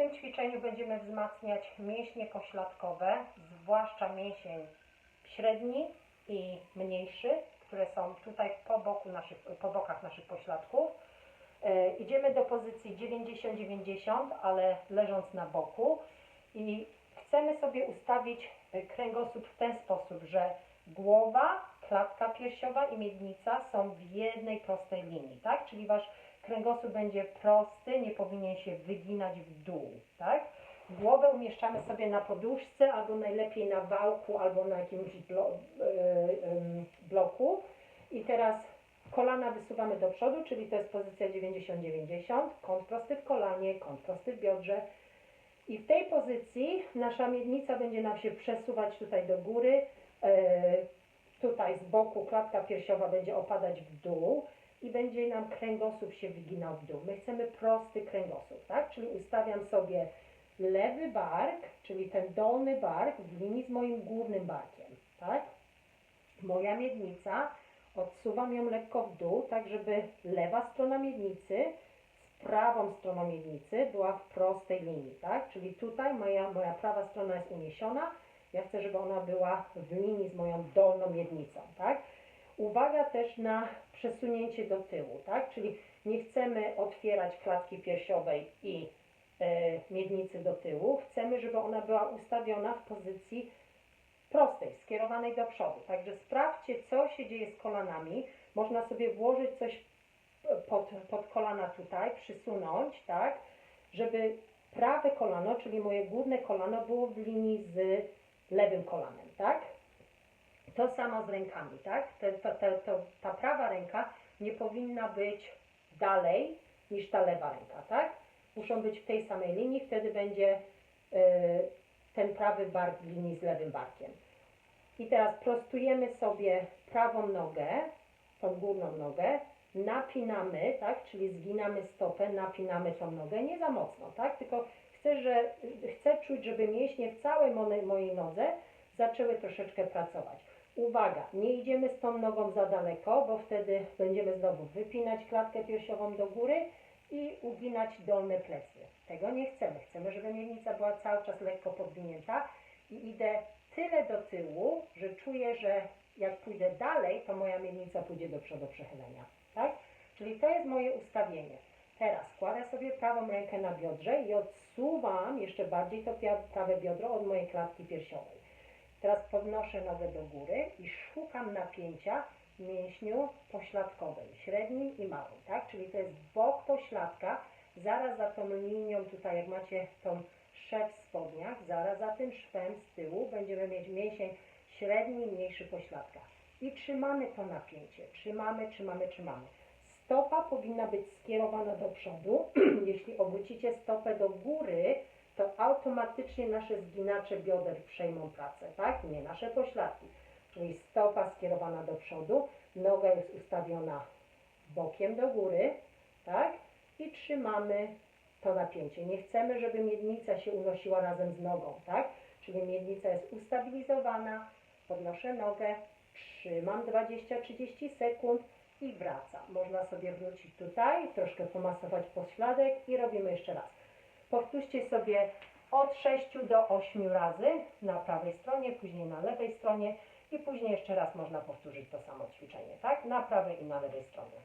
tym ćwiczeniu będziemy wzmacniać mięśnie pośladkowe, zwłaszcza mięsień średni i mniejszy, które są tutaj po, boku naszych, po bokach naszych pośladków. E, idziemy do pozycji 90-90, ale leżąc na boku i chcemy sobie ustawić e, kręgosłup w ten sposób, że głowa, klatka piersiowa i miednica są w jednej prostej linii, tak? Czyli wasz kręgosłup będzie prosty, nie powinien się wyginać w dół, tak? Głowę umieszczamy sobie na poduszce, albo najlepiej na wałku, albo na jakimś blo, yy, bloku. I teraz kolana wysuwamy do przodu, czyli to jest pozycja 90-90, kąt prosty w kolanie, kąt prosty w biodrze. I w tej pozycji nasza miednica będzie nam się przesuwać tutaj do góry, yy, tutaj z boku klatka piersiowa będzie opadać w dół i będzie nam kręgosłup się wyginał w dół. My chcemy prosty kręgosłup, tak? Czyli ustawiam sobie lewy bark, czyli ten dolny bark w linii z moim głównym barkiem, tak? Moja miednica, odsuwam ją lekko w dół, tak żeby lewa strona miednicy z prawą stroną miednicy była w prostej linii, tak? Czyli tutaj moja, moja prawa strona jest uniesiona, ja chcę, żeby ona była w linii z moją dolną miednicą, tak? Uwaga też na przesunięcie do tyłu, tak? Czyli nie chcemy otwierać klatki piersiowej i e, miednicy do tyłu. Chcemy, żeby ona była ustawiona w pozycji prostej, skierowanej do przodu. Także sprawdźcie, co się dzieje z kolanami. Można sobie włożyć coś pod, pod kolana tutaj, przysunąć, tak? Żeby prawe kolano, czyli moje górne kolano było w linii z lewym kolanem, tak? To samo z rękami, tak? To, to, to, ta prawa ręka nie powinna być dalej niż ta lewa ręka, tak? Muszą być w tej samej linii, wtedy będzie y, ten prawy bark w linii z lewym barkiem. I teraz prostujemy sobie prawą nogę, tą górną nogę, napinamy, tak? Czyli zginamy stopę, napinamy tą nogę, nie za mocno, tak? Tylko chcę, że, chcę czuć, żeby mięśnie w całej mojej nodze zaczęły troszeczkę pracować. Uwaga, nie idziemy z tą nogą za daleko, bo wtedy będziemy znowu wypinać klatkę piersiową do góry i uginać dolne plecy. Tego nie chcemy. Chcemy, żeby miednica była cały czas lekko podwinięta i idę tyle do tyłu, że czuję, że jak pójdę dalej, to moja miednica pójdzie do przodu przechylenia. Tak? Czyli to jest moje ustawienie. Teraz kładę sobie prawą rękę na biodrze i odsuwam jeszcze bardziej to prawe biodro od mojej klatki piersiowej. Teraz podnoszę nogę do góry i szukam napięcia w mięśniu pośladkowym, średnim i małym, tak? Czyli to jest bok pośladka, zaraz za tą linią tutaj, jak macie tą szef w spodniach, zaraz za tym szwem z tyłu będziemy mieć mięsień średni mniejszy pośladka. I trzymamy to napięcie, trzymamy, trzymamy, trzymamy. Stopa powinna być skierowana do przodu. Jeśli obrócicie stopę do góry, to automatycznie nasze zginacze bioder przejmą pracę, tak? Nie nasze pośladki. Czyli stopa skierowana do przodu, noga jest ustawiona bokiem do góry, tak? I trzymamy to napięcie. Nie chcemy, żeby miednica się unosiła razem z nogą, tak? Czyli miednica jest ustabilizowana, podnoszę nogę, trzymam 20-30 sekund i wracam. Można sobie wrócić tutaj, troszkę pomasować pośladek i robimy jeszcze raz. Powtórzcie sobie od 6 do 8 razy na prawej stronie, później na lewej stronie i później jeszcze raz można powtórzyć to samo ćwiczenie, tak? Na prawej i na lewej stronie.